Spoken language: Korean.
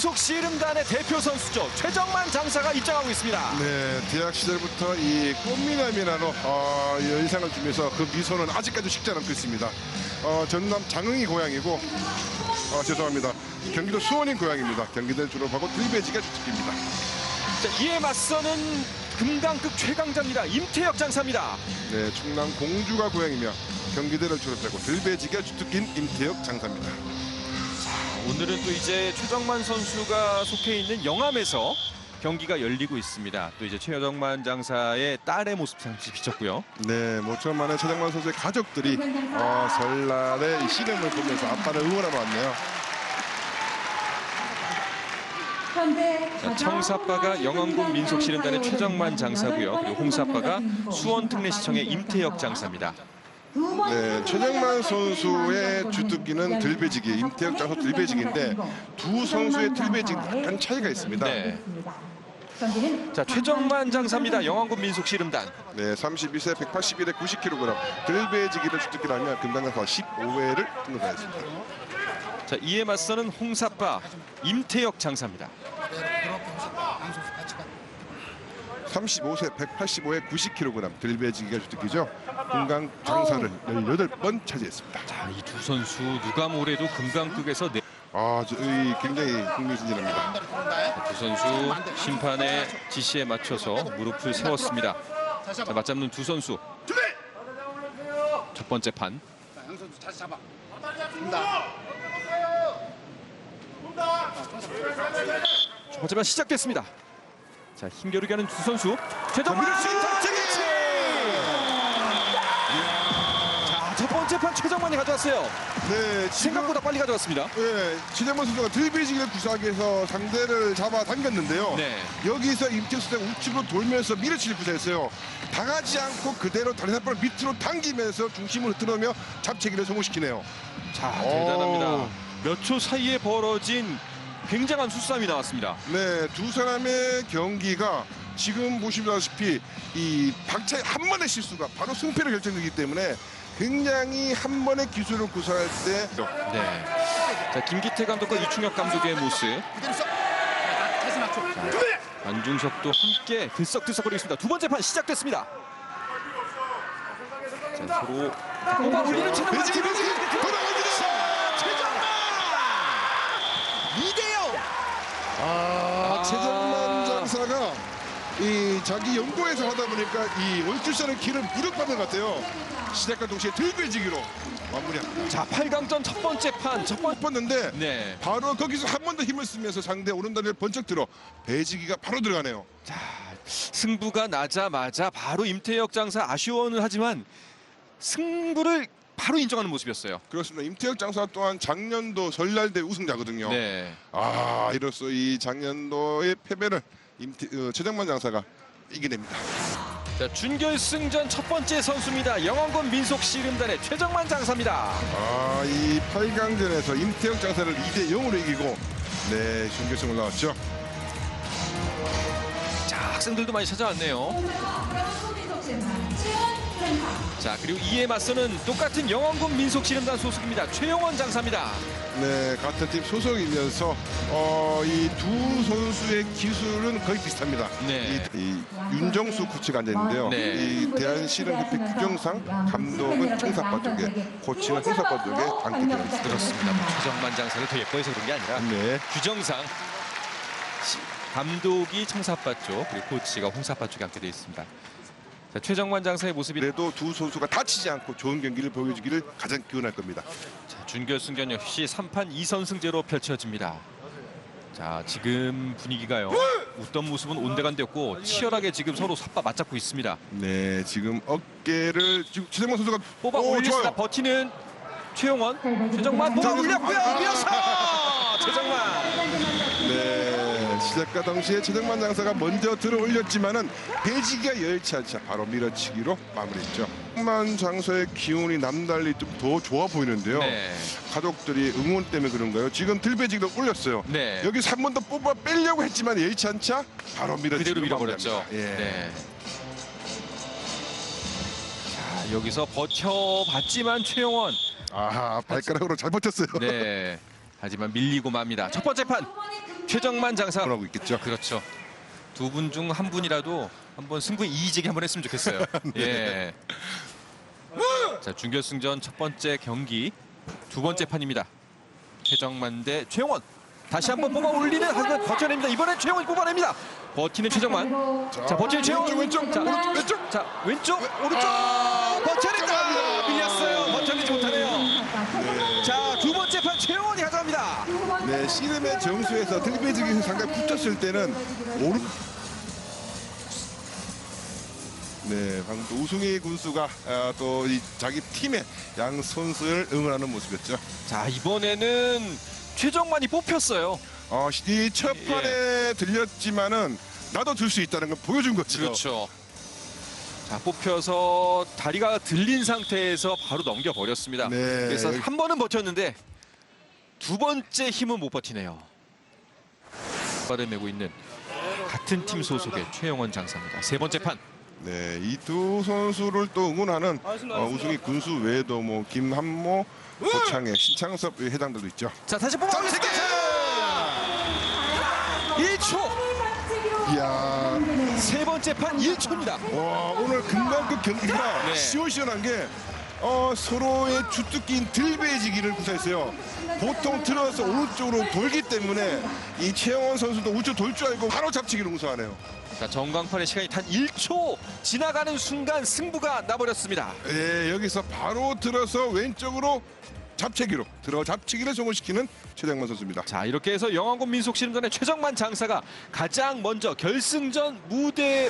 민속 씨름단의 대표 선수죠. 최정만 장사가 입장하고 있습니다. 네, 대학 시절부터 이 꽃미남이라는 어, 이 의상을 주면서 그 미소는 아직까지 식지 않고 있습니다. 어, 전남 장흥이 고향이고 어, 죄송합니다. 경기도 수원인 고향입니다. 경기도를 졸업하고 들배지가 주특기입니다. 자, 이에 맞서는 금강급 최강자입니다. 임태혁 장사입니다. 네, 충남 공주가 고향이며 경기대를 졸업하고 들배지가 주특기인 임태혁 장사입니다. 오늘은 또 이제 최정만 선수가 속해 있는 영암에서 경기가 열리고 있습니다. 또 이제 최정만 장사의 딸의 모습 잠시 비쳤고요. 네, 모처럼 만에 최정만 선수의 가족들이 어, 설날에 이 씨름을 보면서 아빠를 응원하러 왔네요. 자, 청사빠가 영암군 민속씨름단의 최정만 장사고요. 그리고 홍사빠가 수원특례시청의 임태혁 장사입니다. 네, 최정만 선수의 주특기는 들배지기, 임태혁 장수 들배지기인데 두 선수의 들배지기 약간 차이가 있습니다. 네. 자, 최정만 장사입니다. 영암군 민속 씨름단. 네, 32세 181에 90kg 들배지기를 주특기라면 금강강사 15회를 등록하였습니다. 자, 이에 맞서는 홍사빠 임태혁 장사입니다. 35세 185에 90kg 들배지기가 주특기죠. 금강 장사를 18번 차지했습니다. 자, 이 두 선수 누가 뭐래도 금강극에서 네, 아, 저, 이 굉장히 흥미진진합니다. 두 선수 심판의 지시에 맞춰서 무릎을 세웠습니다. 자, 맞잡는 두 선수. 첫 번째 판. 첫 번째 판 시작됐습니다. 자, 힘겨루기 하는 두 선수. 최정만 장치기치! 자, 첫 번째 판 최정만이 가져왔어요. 네, 지금 생각보다 빨리 가져왔습니다. 네, 최정만 선수가 들배지기를 구사하기 위해서 상대를 잡아당겼는데요. 네. 여기서 임태수 선수가 우측으로 돌면서 밀어치기 구사했어요. 당하지 않고 그대로 다리 한 발을 밑으로 당기면서 중심을 흐트러며 잡채기를 성공시키네요. 자, 오. 대단합니다. 몇 초 사이에 벌어진 굉장한 수싸움이 나왔습니다. 네, 두 사람의 경기가 지금 보시다시피 이 박차의 한 번의 실수가 바로 승패를 결정되기 때문에 굉장히 한 번의 기술을 구사할 때 네. 자, 김기태 감독과 이충혁 감독의 모습. 안중석도 함께 들썩들썩거리고 있습니다. 두 번째 판 시작됐습니다. 자, 서로 뽑아 올리는 최정만 배지기 배지기 돌아갑니다. 최정만 2대0 아, 최정만 장사가 이 자기 연구에서 하다 보니까 이 원투션의 길을 무력받는 것 같아요. 시작과 동시에 들배지기로 마무리합니다. 자, 8강전 첫 번째 판. 첫 번... 뻗는데 네. 바로 거기서 한 번 더 힘을 쓰면서 상대 오른다리를 번쩍 들어 배지기가 바로 들어가네요. 자, 승부가 나자마자 바로 임태혁 장사 아쉬워는 하지만 승부를 바로 인정하는 모습이었어요. 그렇습니다. 임태혁 장사 또한 작년도 설날대 우승자거든요. 네. 아 이로써 이 작년도의 패배를 임태, 어, 최정만 장사가 이겨냅니다. 자, 준결승전 첫 번째 선수입니다. 영원군 민속 씨름단의 최정만 장사입니다. 아 이 8강전에서 임태혁 장사를 2대 0으로 이기고 네 준결승 올라왔죠. 자, 학생들도 많이 찾아왔네요. 자, 그리고 이에 맞서는 똑같은 영원군 민속 씨름단 소속입니다. 최영원 장사입니다. 네 같은 팀 소속이면서 어, 이 두 선수의 기술은 거의 비슷합니다. 네. 이, 이 윤정수 코치가 앉아 있는데요. 네. 이 대한씨름협회 규정상 감독은 청사파 쪽에, 코치는 홍사파 쪽에 앉게 되어 있습니다. 그렇습니다. 뭐 최정만 장사를 더 예뻐해서 그런 게 아니라 네. 규정상 시- 감독이 청사파 쪽 그리고 코치가 홍사파 쪽에 앉게 되어 있습니다. 자, 최정만 장사의 모습이 그래도 두 선수가 다치지 않고 좋은 경기를 보여주기를 가장 기원할 겁니다. 자, 준결승전 역시 3판 2선 승제로 펼쳐집니다. 자, 지금 분위기가요. 웃던 모습은 온데간데없고 치열하게 지금 서로 삿바 맞잡고 있습니다. 네, 지금 어깨를 지금 최정만 선수가 뽑아 오, 좋아요. 버티는 최용원. 최정만 뽑아 자, 올렸고요. 아, 밀어서 최정만. 네, 시작과 동시에 최정만 장사가 먼저 들어 올렸지만은 배지기가 여의치 않자 바로 밀어치기로 마무리했죠. 최정만 장사의 기운이 남달리 좀 더 좋아 보이는데요. 네. 가족들이 응원 때문에 그런가요? 지금 들배지기도 올렸어요. 네. 여기서 한번더 뽑아 빼려고 했지만 여의치 않자 바로 밀어치기로 그대로 밀어버렸죠. 예. 네. 자, 여기서 버텨봤지만 최용원. 아하 발가락으로 잘 버텼어요. 네. 하지만 밀리고 맙니다. 첫 번째 판 최정만 장사. 하고 있겠죠. 그렇죠. 두 분 중 한 분이라도 한번 승부에 이의제기 한번 했으면 좋겠어요. 예. 자 준결승전 첫 번째 경기 두 번째 판입니다. 최정만 대 최영원. 다시 한번 뽑아 올리는 하지만 버텨냅니다. 이번엔 최영원이 뽑아냅니다. 버티는 최정만. 자 버티는 최영원. 왼쪽 왼쪽 자, 오른쪽 왼쪽. 자 왼쪽 오른쪽 아, 버텨낸다. 들어갑니다. 밀렸어요. 버텨내지 못하네요. 자 두 번째 판 최영원이 가져갑니다. 네, 씨름의 점수에서 텔레비전이 상당히 붙었을 때는 오른 네, 방금 또 우승희 군수가 아, 또 이 자기 팀의 양 선수를 응원하는 모습이었죠. 자 이번에는 최정만이 뽑혔어요. 어, 이첫 판에 들렸지만은 나도 들 수 있다는 걸 보여준 거죠. 그렇죠. 자 뽑혀서 다리가 들린 상태에서 바로 넘겨버렸습니다. 네. 그래서 한 번은 버텼는데 두 번째 힘은 못 버티네요. 발을 메고 있는 같은 팀 소속의 최영원 장사입니다. 세 번째 판. 네, 이 두 선수를 또 응원하는 어, 우승희 군수 외에도 뭐 김한모, 고창해, 신창섭 회장들도 있죠. 자 다시 뽑아보겠습니다. 1초. 이야, 세 번째 판 1초입니다. 와 오늘 금방 그 경기가 네. 시원시원한 게 어, 서로의 주특기인 들배지기를 구사했어요. 보통 틀어서 오른쪽으로 돌기 때문에 이 최영원 선수도 우측 돌 줄 알고 바로 잡치기를 우승하네요. 자 전광판의 시간이 단 1초 지나가는 순간 승부가 나버렸습니다. 예, 여기서 바로 들어서 왼쪽으로 잡채기로 들어 잡치기를 성공시키는 최장만 선수입니다. 자 이렇게 해서 영화권 민속씨름단의 최정만 장사가 가장 먼저 결승전 무대에